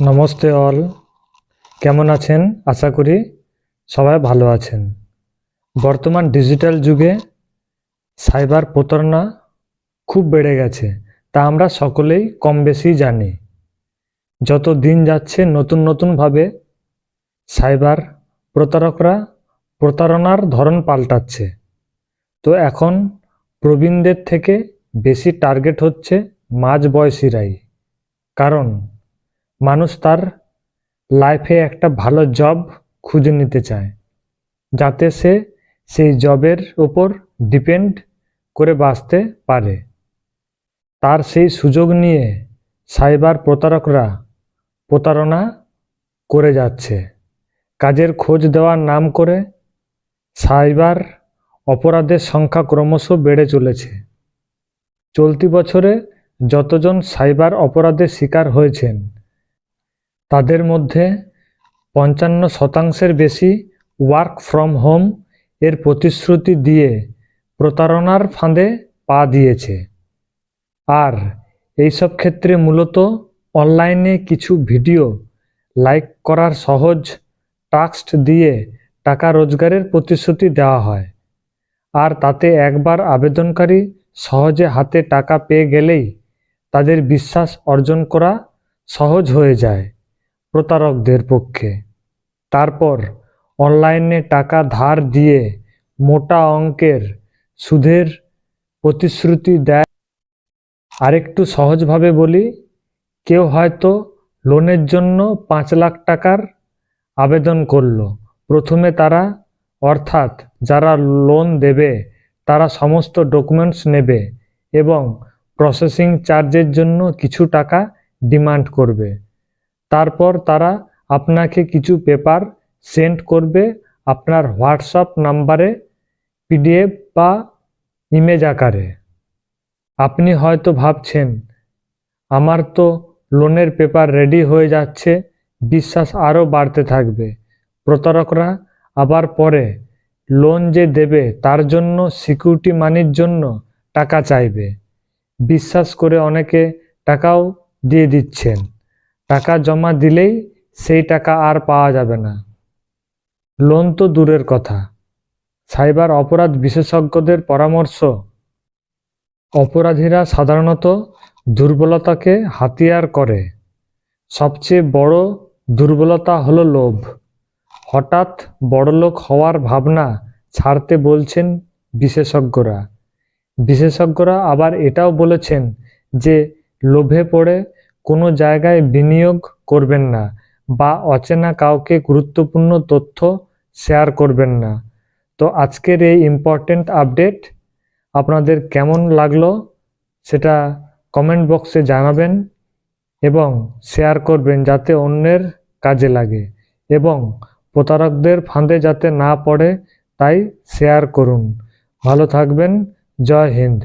Namaste all. কেমন আছেন? আশা করি সবাই ভালো আছেন। বর্তমান ডিজিটাল যুগে সাইবার প্রতারণা খুব বেড়ে গেছে, তা আমরা সকলেই কম বেশি জানি। যত দিন যাচ্ছে, নতুন নতুনভাবে সাইবার প্রতারকরা প্রতারণার ধরন পাল্টাচ্ছে। তো এখন প্রবীণদের থেকে বেশি টার্গেট হচ্ছে মাঝ বয়সীরাই কারণ মানুষ তার লাইফে একটা ভালো জব খুঁজে নিতে চায়, যাতে সে সেই জবের উপর ডিপেন্ড করে বাঁচতে পারে। তার সেই সুযোগ নিয়ে সাইবার প্রতারকরা প্রতারণা করে যাচ্ছে। কাজের খোঁজ দেওয়ার নাম করে সাইবার অপরাধের সংখ্যা ক্রমশ বেড়ে চলেছে। চলতি বছরে যতজন সাইবার অপরাধের শিকার হয়েছেন তাদের মধ্যে পঞ্চান্ন শতাংশের বেশি ওয়ার্ক ফ্রম হোম এর প্রতিশ্রুতি দিয়ে প্রতারণার ফাঁদে পা দিয়েছে। আর এইসব ক্ষেত্রে মূলত অনলাইনে কিছু ভিডিও লাইক করার সহজ টাস্ক দিয়ে টাকা রোজগারের প্রতিশ্রুতি দেওয়া হয়। আর তাতে একবার আবেদনকারী সহজে হাতে টাকা পেয়ে গেলেই তাদের বিশ্বাস অর্জন করা সহজ হয়ে যায়। প্রতারকদের পক্ষে। তারপর অনলাইনে টাকা ধার দিয়ে মোটা অঙ্কের সুদের প্রতিশ্রুতি দেয়। আরেকটু সহজভাবে বলি, কেউ হয়তো লোনের জন্য পাঁচ লাখ টাকার আবেদন করল। প্রথমে তারা, অর্থাৎ যারা লোন দেবে, তারা সমস্ত ডকুমেন্টস নেবে এবং প্রসেসিং চার্জের জন্য কিছু টাকা ডিমান্ড করবে। তারপর তারা আপনাকে কিছু পেপার সেন্ড করবে আপনার হোয়াটসঅ্যাপ নাম্বারে, পিডিএফ বা ইমেজ আকারে। আপনি হয়তো ভাবছেন, আমার তো লোনের পেপার রেডি হয়ে যাচ্ছে, বিশ্বাস আরও বাড়তে থাকবে। প্রতারকরা আবার পরে, লোন যে দেবে তার জন্য সিকিউরিটি মানির জন্য টাকা চাইবে। বিশ্বাস করে অনেকে টাকাও দিয়ে দিচ্ছেন। টাকা জমা দিলেই সেই টাকা আর পাওয়া যাবে না। লোন তো দূরের কথা। সাইবার অপরাধ বিশেষজ্ঞদের পরামর্শ? অপরাধীরা সাধারণত দুর্বলতাকে হাতিয়ার করে। সবচেয়ে বড় দুর্বলতা হলো লোভ। হঠাৎ বড়লোক হওয়ার ভাবনা ছাড়তে বলছেন বিশেষজ্ঞরা। বিশেষজ্ঞরা আবার এটাও বলেছেন যে, লোভে পড়ে কোনো জায়গায় বিনিয়োগ করবেন না বা অচেনা কাউকে গুরুত্বপূর্ণ তথ্য শেয়ার করবেন না। তো আজকের এই ইম্পর্টেন্ট আপডেট আপনাদের কেমন লাগল সেটা কমেন্ট বক্সে জানাবেন এবং শেয়ার করবেন যাতে অন্যের কাজে লাগে এবং প্রতারকদের ফাঁদে যাতে না পড়ে তাই শেয়ার করুন। ভালো থাকবেন, জয় হিন্দ।